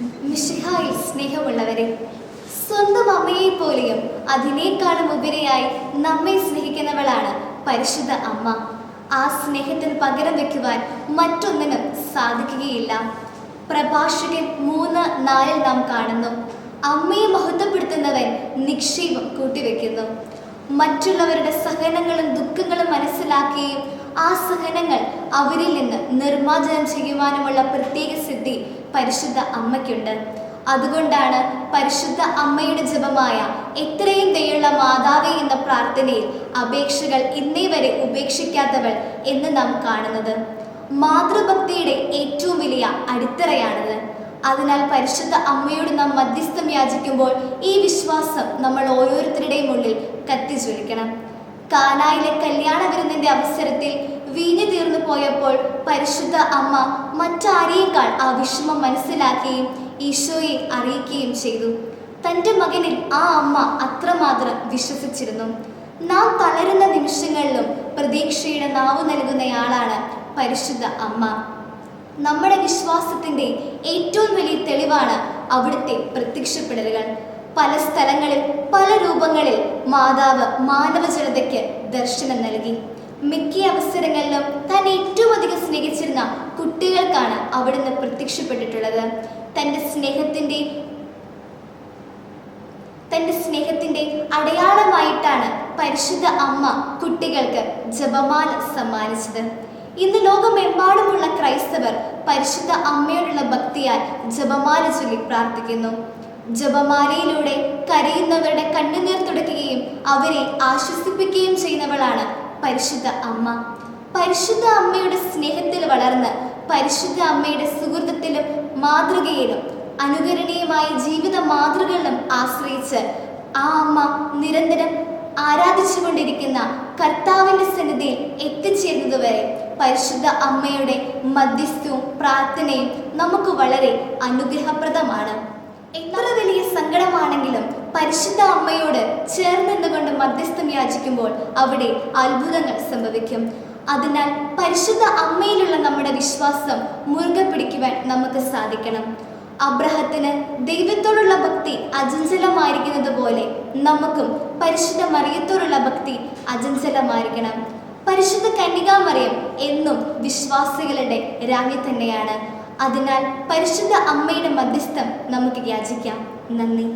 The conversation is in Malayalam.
മിശിഹായിൽ സ്നേഹമുള്ളവരെ സ്വന്തം അമ്മയെ പോലെയും അതിനേക്കാളും ഉപരിയായി നമ്മെ സ്നേഹിക്കുന്നവളാണ് പരിശുദ്ധ അമ്മ. ആ സ്നേഹത്തിന് പകരം വെക്കുവാൻ മറ്റൊന്നിനും സാധിക്കുകയില്ല. പ്രഭാഷകൻ മൂന്ന് നാലിൽ നാം കാണുന്നു. അമ്മയെ മഹത്വപ്പെടുത്തുന്നവൻ നിക്ഷേപം കൂട്ടിവെക്കുന്നു. മറ്റുള്ളവരുടെ സഹനങ്ങളും ദുഃഖങ്ങളും മനസ്സിലാക്കുകയും ആ സഹനങ്ങൾ അവരിൽ നിന്ന് നിർമ്മാർജനം ചെയ്യുവാനുമുള്ള പ്രത്യേക സിദ്ധി പരിശുദ്ധ അമ്മയ്ക്കുണ്ട്. അതുകൊണ്ടാണ് പരിശുദ്ധ അമ്മയുടെ ജപമായ എത്രയും ദയുള്ള മാതാവേ എന്ന പ്രാർത്ഥനയിൽ അപേക്ഷകൾ ഇന്നേ വരെ ഉപേക്ഷിക്കാത്തവൾ എന്ന് നാം കാണുന്നത്. മാതൃഭക്തിയുടെ ഏറ്റവും വലിയ അടിത്തറയാണിത്. അതിനാൽ പരിശുദ്ധ അമ്മയോട് നാം മധ്യസ്ഥം യാചിക്കുമ്പോൾ ഈ വിശ്വാസം നമ്മൾ ഓരോരുത്തരുടെയും ഉള്ളിൽ കത്തിജ്വലിക്കണം കാനായിലെ കല്യാണ വിരുന്നിന്റെ അവസരത്തിൽ വീഞ്ഞു തീർന്നു പോയപ്പോൾ പരിശുദ്ധ അമ്മ മറ്റാരെയേക്കാൾ ആ വിഷമം മനസ്സിലാക്കുകയും ഈശോയെ അറിയിക്കുകയും ചെയ്തു. തന്റെ മകനിൽ ആ അമ്മ അത്രമാത്രം വിശ്വസിച്ചിരുന്നു. നാം തളരുന്ന നിമിഷങ്ങളിലും പ്രതീക്ഷയുടെ നാവ് നൽകുന്നയാളാണ് പരിശുദ്ധ അമ്മ. നമ്മുടെ വിശ്വാസത്തിന്റെ ഏറ്റവും വലിയ തെളിവാണ് അവിടുത്തെ പ്രത്യക്ഷപ്പെടലുകൾ. പല സ്ഥലങ്ങളിൽ രൂപങ്ങളിൽ മാതാവ് മാനവ ജനതയ്ക്ക് ദർശനം നൽകി. മിക്ക അവസരങ്ങളിലും താൻ ഏറ്റവും അധികം സ്നേഹിച്ചിരുന്ന കുട്ടികൾക്കാണ് അവിടുന്ന് പ്രത്യക്ഷപ്പെട്ടിട്ടുള്ളത്. തന്റെ സ്നേഹത്തിന്റെ തന്റെ സ്നേഹത്തിന്റെ അടയാളമായിട്ടാണ് പരിശുദ്ധ അമ്മ കുട്ടികൾക്ക് ജപമാല സമ്മാനിച്ചത്. ഇന്ന് ലോകമെമ്പാടുമുള്ള ക്രൈസ്തവർ പരിശുദ്ധ അമ്മയോടുള്ള ഭക്തിയാൽ ജപമാല ചൊല്ലി പ്രാർത്ഥിക്കുന്നു. ജപമാലയിലൂടെ കരയുന്നവരുടെ കണ്ണുനീർ തുടക്കുകയും അവരെ ആശ്വസിപ്പിക്കുകയും ചെയ്യുന്നവളാണ് പരിശുദ്ധ അമ്മ. പരിശുദ്ധ അമ്മയുടെ സ്നേഹത്തിൽ വളർന്ന് പരിശുദ്ധ അമ്മയുടെ സുഹൃത്തത്തിലും മാതൃകയിലും അനുകരണീയമായ ജീവിത മാതൃകകളിലും ആശ്രയിച്ച് ആ അമ്മ നിരന്തരം ആരാധിച്ചുകൊണ്ടിരിക്കുന്ന കർത്താവിന്റെ സന്നിധിയിൽ എത്തിച്ചേരുന്നതുവരെ പരിശുദ്ധ അമ്മയുടെ മധ്യസ്ഥവും പ്രാർത്ഥനയും നമുക്ക് വളരെ അനുഗ്രഹപ്രദമാണ്. എത്ര വലിയ സങ്കടമാണെങ്കിലും പരിശുദ്ധ അമ്മയോട് ചേർന്ന് നിന്നുകൊണ്ട് മധ്യസ്ഥം യാചിക്കുമ്പോൾ അവിടെ അത്ഭുതങ്ങൾ സംഭവിക്കും. അതിനാൽ പരിശുദ്ധ അമ്മയിലുള്ള നമ്മുടെ വിശ്വാസം മുറുകെ പിടിക്കുവാൻ നമുക്ക് സാധിക്കണം. അബ്രഹത്തിന് ദൈവത്തോടുള്ള ഭക്തി അജഞ്ചലമായിരിക്കുന്നത് പോലെ നമുക്കും പരിശുദ്ധ മറിയത്തോടുള്ള ഭക്തി അജഞ്ചലമായിരിക്കണം പരിശുദ്ധ കന്യകാമറിയം എന്നും വിശ്വാസികളുടെ രാജ്ഞി തന്നെയാണ്. അതിനാൽ പരിശുദ്ധ അമ്മയുടെ മധ്യസ്ഥം നമുക്ക് യാചിക്കാം. നന്ദി.